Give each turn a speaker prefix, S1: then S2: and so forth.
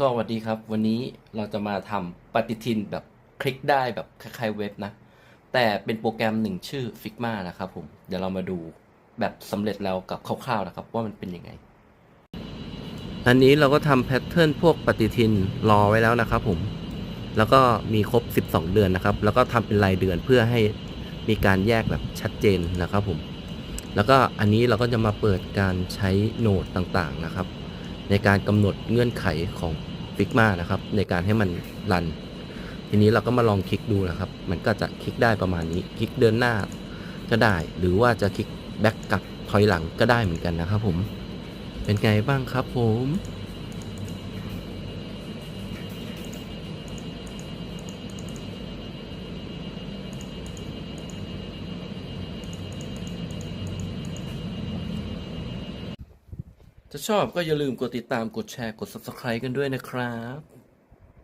S1: ก็สวัสดีครับ วันนี้เราจะมาทำปฏิทินแบบคลิกได้แบบคล้ายๆเว็บนะ แต่เป็นโปรแกรมหนึ่งชื่อ Figma นะครับผม เดี๋ยวเรามาดูแบบสำเร็จแล้วกับคร่าวๆนะครับ ว่ามันเป็นยังไง อันนี้เราก็ทำแพทเทิร์นพวกปฏิทินรอไว้แล้วนะครับผม แล้วก็มีครบ 12 เดือนนะครับ แล้วก็ทำเป็นรายเดือนเพื่อให้มีการแยกแบบชัดเจนนะครับผม แล้วก็อันนี้เราก็จะมาเปิดการใช้โหนดต่างๆนะครับ ในการกำหนดเงื่อนไขของ f i กมานะครับ ในการให้มันรัน ทีนี้เราก็มาลองคลิกดูนะครับ มันก็จะคลิกได้ประมาณนี้ คลิกเดินหน้าก็ได้ หรือว่าจะคลิกแบ็กกลับถอยหลังก็ได้เหมือนกันนะครับผม เป็นไงบ้างครับผม ถ้าชอบก็อย่าลืมกดติดตามกดแชร์กด Subscribe กันด้วยนะครับ